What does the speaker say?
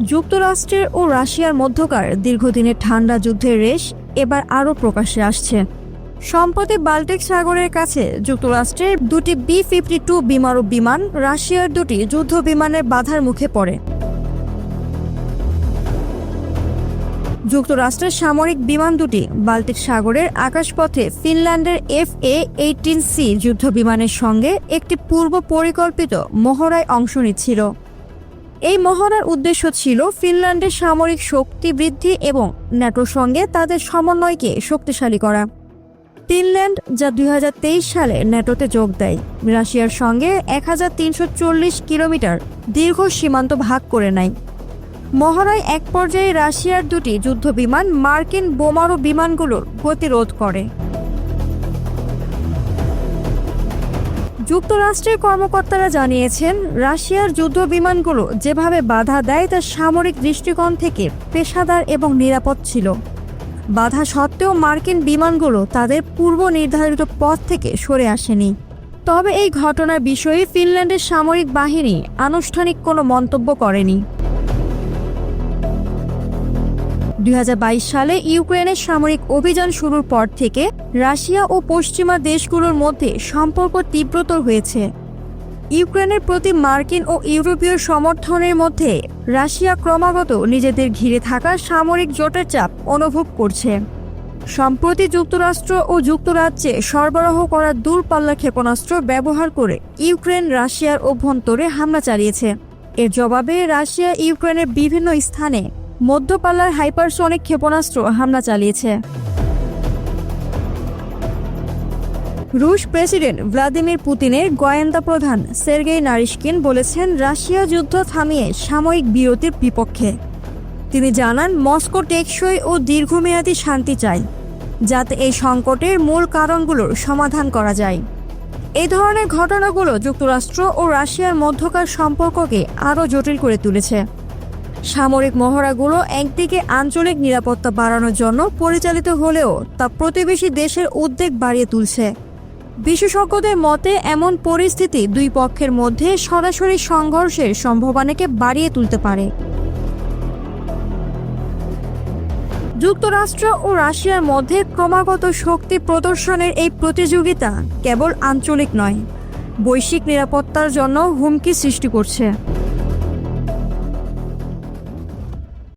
যুক্তরাষ্ট্রের ও রাশিয়ার মধ্যকার দীর্ঘদিনের ঠান্ডা যুদ্ধের রেশ এবার আরও প্রকাশ্যে আসছে। সম্প্রতি বাল্টিক সাগরের কাছে যুক্তরাষ্ট্রের দুটি বি ফিফটি টু বিমারু বিমান, রাশিয়ার দুটি যুদ্ধ বিমানের বাধার মুখে পড়ে। যুক্তরাষ্ট্রের সামরিক বিমান দুটি বাল্টিক সাগরের আকাশপথে ফিনল্যান্ডের এফ এ এইটিন সি যুদ্ধ বিমানের সঙ্গে একটি পূর্ব পরিকল্পিত মহড়ায় অংশ নিচ্ছিল। এই মহড়ার উদ্দেশ্য ছিল ফিনল্যান্ডের সামরিক শক্তি বৃদ্ধি এবং ন্যাটোর সঙ্গে তাদের সমন্বয়কে শক্তিশালী করা। ফিনল্যান্ড যা দুই হাজার তেইশ সালে ন্যাটোতে যোগ দেয়, রাশিয়ার সঙ্গে এক হাজার তিনশো চল্লিশ কিলোমিটার দীর্ঘ সীমান্ত ভাগ করে নেয়। মহড়ায় এক পর্যায়ে রাশিয়ার দুটি যুদ্ধবিমান মার্কিন বোমারু বিমানগুলোর গতিরোধ করে। যুক্তরাষ্ট্রের কর্মকর্তারা জানিয়েছেন, রাশিয়ার যুদ্ধ বিমানগুলো যেভাবে বাধা দেয় তার সামরিক দৃষ্টিকোণ থেকে পেশাদার এবং নিরাপদ ছিল। বাধা সত্ত্বেও মার্কিন বিমানগুলো তাদের পূর্ব নির্ধারিত পথ থেকে সরে আসেনি। তবে এই ঘটনার বিষয়ে ফিনল্যান্ডের সামরিক বাহিনী আনুষ্ঠানিক কোনো মন্তব্য করেনি। দুই হাজার বাইশ সালে ইউক্রেনের সামরিক অভিযান শুরুর পর থেকে রাশিয়া ও পশ্চিমা দেশগুলোর মধ্যে সম্পর্ক তীব্রতর হয়েছে। ইউক্রেনের প্রতি মার্কিন ও ইউরোপীয় সমর্থনের মধ্যে রাশিয়া ক্রমাগত নিজেদের ঘিরে থাকা সামরিক জোটের চাপ অনুভব করছে। সম্প্রতি যুক্তরাষ্ট্র ও যুক্তরাজ্যে সরবরাহ করা দূরপাল্লা ক্ষেপণাস্ত্র ব্যবহার করে ইউক্রেন রাশিয়ার অভ্যন্তরে হামলা চালিয়েছে। এর জবাবে রাশিয়া ইউক্রেনের বিভিন্ন স্থানে মধ্যপাল্লার হাইপারসোনিক ক্ষেপণাস্ত্র হামলা চালিয়েছে। রুশ প্রেসিডেন্ট ভ্লাদিমির পুতিনের গোয়েন্দা প্রধান সের্গেই নারিশকিন বলেছেন, রাশিয়া যুদ্ধ থামিয়ে সাময়িক বিরতির বিপক্ষে। তিনি জানান, মস্কো টেকসই ও দীর্ঘমেয়াদী শান্তি চায়, যাতে এই সংকটের মূল কারণগুলোর সমাধান করা যায়। এই ধরনের ঘটনাগুলো যুক্তরাষ্ট্র ও রাশিয়ার মধ্যকার সম্পর্ককে আরও জটিল করে তুলেছে। সামরিক মহড়াগুলো একদিকে আঞ্চলিক নিরাপত্তা বাড়ানোর জন্য পরিচালিত হলেও তা প্রতিবেশী দেশের উদ্বেগ বাড়িয়ে তুলছে। বিশেষজ্ঞদের মতে, এমন পরিস্থিতি দুই পক্ষের মধ্যে সরাসরি সংঘর্ষের সম্ভাবনাকে বাড়িয়ে তুলতে পারে। যুক্তরাষ্ট্র ও রাশিয়ার মধ্যে ক্রমাগত শক্তি প্রদর্শনের এই প্রতিযোগিতা কেবল আঞ্চলিক নয়, বৈশ্বিক নিরাপত্তার জন্য হুমকি সৃষ্টি করছে।